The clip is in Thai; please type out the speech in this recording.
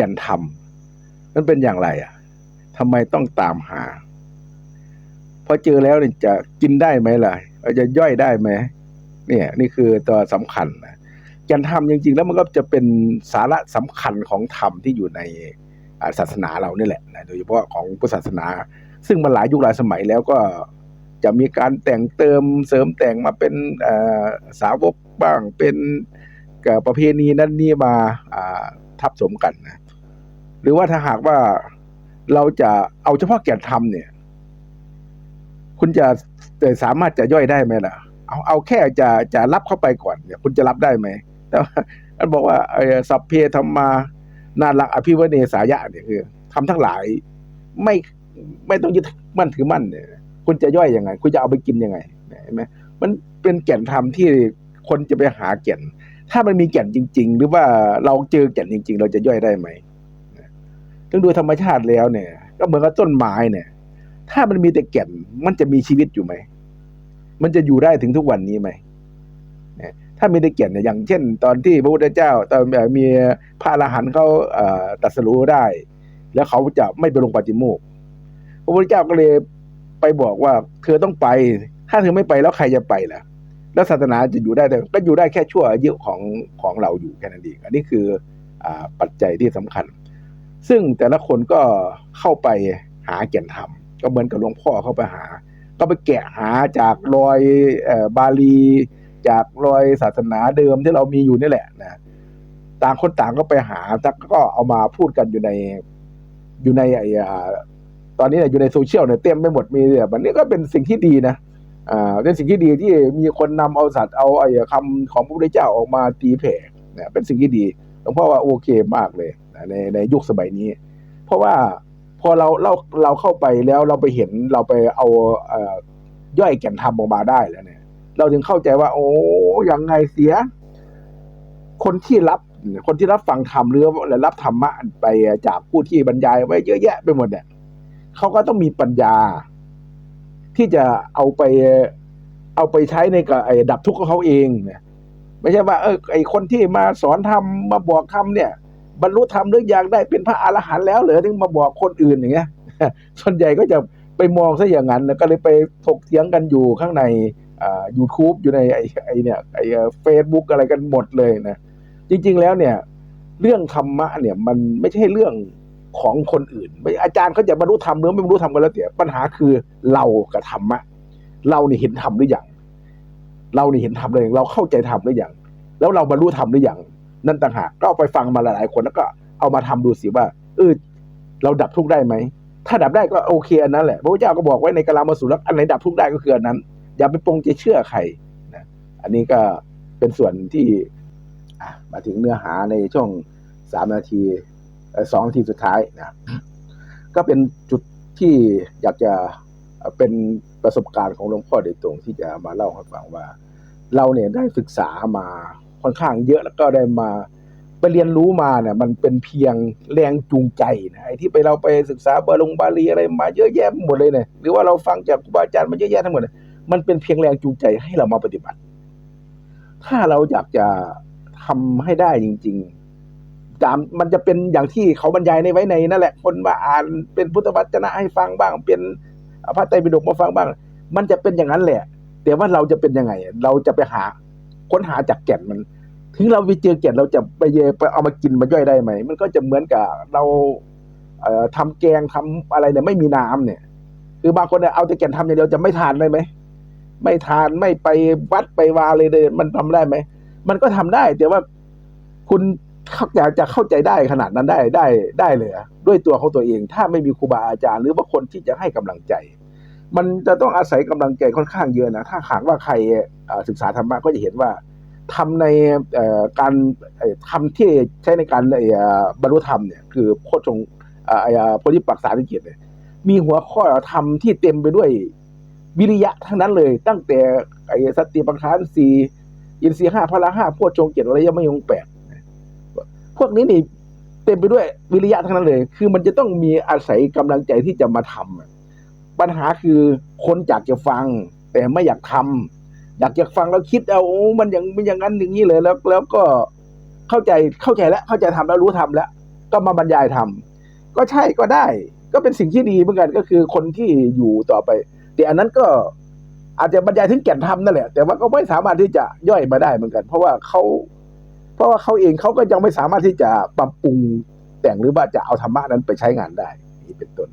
ก่นธรรมมันเป็นอย่างไรอะทำไมต้องตามหาพอเจอแล้วเนี่ยจะกินได้ไหมล่ะจะย่อยได้ไหมเนี่ย นี่คือตัวสำคัญนะแก่นธรรมจริงๆ แล้วมันก็จะเป็นสาระสำคัญของธรรมที่อยู่ในศาสนาเรานี่แหละนะโดยเฉพาะของพุทธศาสนา ซึ่งมันหลายยุคหลายสมัยแล้วก็จะมีการแต่งเติมเสริมแต่งมาเป็นสาวกบ้างเป็นเอ่อประเพณีนั้นนี่มาอ่าทับสมกันนะ หรือว่าถ้าหากว่าเราจะเอาเฉพาะแก่นธรรมเนี่ย คุณจะสามารถจะย่อยได้ไหมล่ะ เอาเอาแค่จะจะรับเข้าไปก่อนเนี่ย คุณจะรับได้ไหมแต่มันบอกว่าสัพเพธรรมานาลักอภิวเนสายะเนี่ยคือทำทั้งหลายไม่ไม่ต้องยึดมั่นถือมั่นเนี่ยคุณจะย่อยยังไง คุณจะเอาไปกินยังไงเห็นไหมมันเป็นแก่นธรรมที่คนจะไปหาแก่น ถ้ามันมีแก่นจริง ๆ หรือว่าเราเจอแก่นจริง ๆ เราจะย่อยได้ไหม ซึ่งโดยธรรมชาติแล้วเนี่ย ก็เหมือนกับต้นไม้เนี่ย ถ้ามันมีแต่แก่นมันจะมีชีวิตอยู่ไหม มันจะอยู่ได้ถึงทุกวันนี้ไหมถ้ามีแต่แก่นเนี่ยอย่างเช่น ตอนที่พระพุทธเจ้า ตอนมีพระอรหันต์เขาตรัสรู้ได้ แล้วเขาจะไม่ไปลงปาฏิโมกพระพุทธเจ้าก็เลยไปบอกว่า เธอต้องไป ถ้าเธอไม่ไปแล้วใครจะไปล่ะแล้วศาสนาจะอยู่ได้แต่ก็อยู่ได้แค่ชั่วอายุของของเราอยู่แค่นั้นเองอันนี้คืออปัจจัยที่สำคัญ ซึ่งแต่ละคนก็เข้าไปหาแก่นธรรม ก็เหมือนกับหลวงพ่อเข้าไปหา ก็ไปแกะหาจากรอยบาลี จากรอยศาสนาเดิมที่เรามีอยู่นี่แหละนะต่างคนต่างก็ไปหาแล้วก็เอามาพูดกันอยู่ในอยู่ในไอ้ตอนนี้เนี่ยอยู่ในโซเชียลเนี่ยเต็มไปหมดมีแบบนี้ก็เป็นสิ่งที่ดีนะอ่าเป็นสิ่งที่ดีที่มีคนนำเอาสัตว์เอาไอ้คำของพระพุทธเจ้าออกมาตีแผ่เนะเป็นสิ่งที่ดีหลวงพ่อว่าโอเคมากเลย ในในยุคสมัยนี้ เพราะว่าพอเราเราเราเข้าไปแล้วเราไปเห็นเราไปเอาเอ่อย่อยแก่นธรรมออกมาได้แล้วเนี่ย เราถึงเข้าใจว่า โอ้ยังไงเสีย คนที่รับคนที่รับฟังธรรมหรือว่ารับธรรมะไปจากผู้ที่บรรยายไว้เยอะแยะไปหมดเนี่ยเขาก็ต้องมีปัญญา ที่จะเอาไปเอาไปใช้ในกับดับทุกข์ของเขาเองเนี่ยไม่ใช่ว่าเออไอ้คนที่มาสอนธรรมมาบอกธรรมเนี่ย บรรลุธรรมหรือยังได้เป็นพระอรหันต์แล้วเหรือถึงมาบอกคนอื่นอย่างเงี้ยส่วนใหญ่ก็จะไปมองซะอย่างนั้นก็เลยไปถกเถียงกันอยู่ข้างในอ่า YouTube อยู่ในไอ้ไอเนี่ยไอ้เฟซบุ๊กอะไรกันหมดเลยนะ จริง ๆแล้วเนี่ย เรื่องธรรมะเนี่ยมันไม่ใช่เรื่องของคนอื่น อาจารย์เขาจะบรรลุธรรมหรือไม่บรรลุธรรมก็แล้วแต่ปัญหาคือเรากับธรรมะ เรานี่เห็นธรรมหรือยังเรานี่เห็นธรรมหรือยังเราเข้าใจธรรมหรือยังแล้วเราบรรลุธรรมหรือยัง นั่นต่างหากก็เอาไปฟังมาหลายๆ คนแล้วก็เอามาทำดูสิว่าเออเราดับทุกข์ได้ไหมถ้าดับได้ก็โอเคอันนั้นแหละพระพุทธเจ้าก็บอกไว้ในกลามาสุรอันไหนดับทุกข์ได้ก็คืออันนั้น อย่าไปปงใจเชื่อใครนะอันนี้ก็เป็นส่วนที่มาถึงเนื้อหาในช่วงสามนาทีสองนาทีสุดท้ายนะก็เป็นจุดที่อยากจะเอ่อเป็นประสบการณ์ของหลวงพ่อโดยตรงที่จะมาเล่าให้ฟังว่า เราเนี่ยได้ศึกษามา ค่อนข้างเยอะแล้วก็ได้มาไปเรียนรู้มาเนี่ยมันเป็นเพียงแรงจูงใจนะไอ้ที่ไปเราไปศึกษาบาลงบาลีอะไรมาเยอะแยะหมดเลยเนี่ยหรือว่าเราฟังจากครูบาอาจารย์มาเยอะแยะทั้งหมดเนี่ยมันเป็นเพียงแรงจูงใจให้เรามาปฏิบัติ ถ้าเราอยากจะทำให้ได้จริงๆตามมันจะเป็นอย่างที่เขาบรรยายในไว้ในนั่นแหละคนมาอ่านเป็นพุทธวจนะให้ฟังบ้าง เป็นพระไตรปิฎกมาฟังบ้าง มันจะเป็นอย่างนั้นแหละ แต่ว่าเราจะเป็นยังไง เราจะไปหา ค้นหาจากแก่นมัน ถึงเราไปเจอแก่นเราจะไปเยไปเอามากินมาย่อยได้ไหม มันก็จะเหมือนกับเราเอ่อทำแกงทำอะไรเนี่ยไม่มีน้ำเนี่ย คือบางคนเนี่ยเอาแต่แก่นทำอย่างเดียวจะไม่ทานได้ไหมไม่ทานไม่ไปวัดไปวาเลยเลยมันทำได้ไหมมันก็ทำได้ แต่ว่าคุณเขาอยากจะเข้าใจได้ขนาดนั้นได้ได้ได้เลยด้วยตัวเของตัวเอง ถ้าไม่มีครูบาอาจารย์ หรือว่าคนที่จะให้กำลังใจ มันจะต้องอาศัยกำลังใจค่อนข้างเยอะนะ ถ้าหากว่าใครศึกษาธรรมะก็จะเห็นว่าทำในการเอ่อทำที่ใช้ในการบรรลุธรรมเนี่ยคือโพชงค์เอ่อไอ้โพธิปักษาธิกียรติเนี่ยมีหัวข้อธรรมที่เต็มไปด้วยวิริยะทั้งนั้นเลย ตั้งแต่ไอ้สติปัฏฐานสี่อินทรีย์ห้าพละห้าโพชงค์เจ็ดอริยมรรคมีองแปดพวกนี้นี่เต็มไปด้วยวิริยะทั้งนั้นเลย คือมันจะต้องมีอาศัยกำลังใจที่จะมาทำอะ ปัญหาคือคนอยากจะฟัง แต่ไม่อยากทำอยากจะฟังแล้วคิดเอาโอ้มันอย่างมันอย่างนั้นอย่างนี้เลยแล้ว แล้วก็เข้าใจเข้าใจแล้วเข้าใจทำแล้วรู้ทำแล้ว ก็มาบรรยายธรรมก็ใช่ก็ได้ ก็เป็นสิ่งที่ดีเหมือนกันก็คือคนที่อยู่ต่อไป แต่อันนั้นก็อาจจะบรรยายถึงแก่นธรรมนั่นแหละ แต่ว่าก็ไม่สามารถที่จะย่อยมาได้เหมือนกัน เพราะว่าเขาเพราะว่าเขาเองเขาก็ยังไม่สามารถที่จะปรับปรุงแต่งหรือว่าจะเอาธรรมะนั้นไปใช้งานได้นี่เป็นต้น